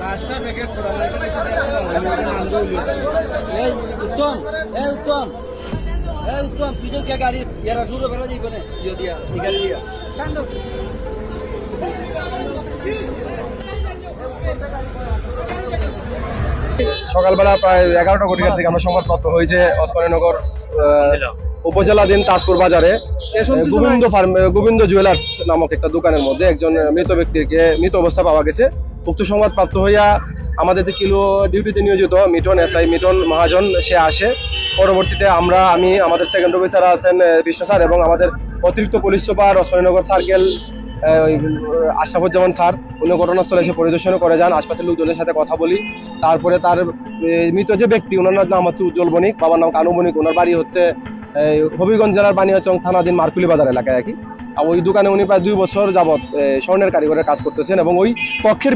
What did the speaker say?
লাস্টটা প্যাকেট করা এই উত্তম এই উত্তম এই উত্তম তুই যে গাড়ি? এরা শুরু বেড়া যাইবে না ইয়ে দিয়া এই গাড়ি দিয়া। সকালবেলা প্রায় এগারোটা কোটিকার থেকে আমরা সংবাদপত্র হয়েছে ওসমানীনগর উপজেলাধীন তাজপুর বাজারে। গোবিন্দ ফার্ম গোবিন্দ জুয়েলার্স নামক একটা দোকানের মধ্যে একজন মৃত ব্যক্তিকে মৃত অবস্থা পাওয়া গেছে। উক্ত সংবাদ প্রাপ্ত হইয়া আমাদের কিলো ডিউটিতে নিয়োজিত মিটন এসআই মিটন মহাজন, সে আসে। পরবর্তীতে আমরা, আমি, আমাদের সেকেন্ড অফিসার আছেন বিশ্ব স্যার এবং আমাদের অতিরিক্ত police super Osmaninagar circle Ashrafuzzaman sir. উনি ঘটনাস্থলে এসে পরিদর্শন করে যান। আশপাশের লোকজনের সাথে কথা বলি। তারপরে তার মৃত যে ব্যক্তি ওনার নাম হচ্ছে উজ্জ্বল বণিক, বাবার নাম কানু বণিক। ওনার বাড়ি হচ্ছে হবিগঞ্জ জেলার বানিয়াচং থানাধীন মারকুলি বাজার এলাকায় আর কি। ওই দোকানে উনি প্রায় দুই বছর যাবৎ স্বর্ণের কারিগরের কাজ করতেছেন এবং ওই কক্ষের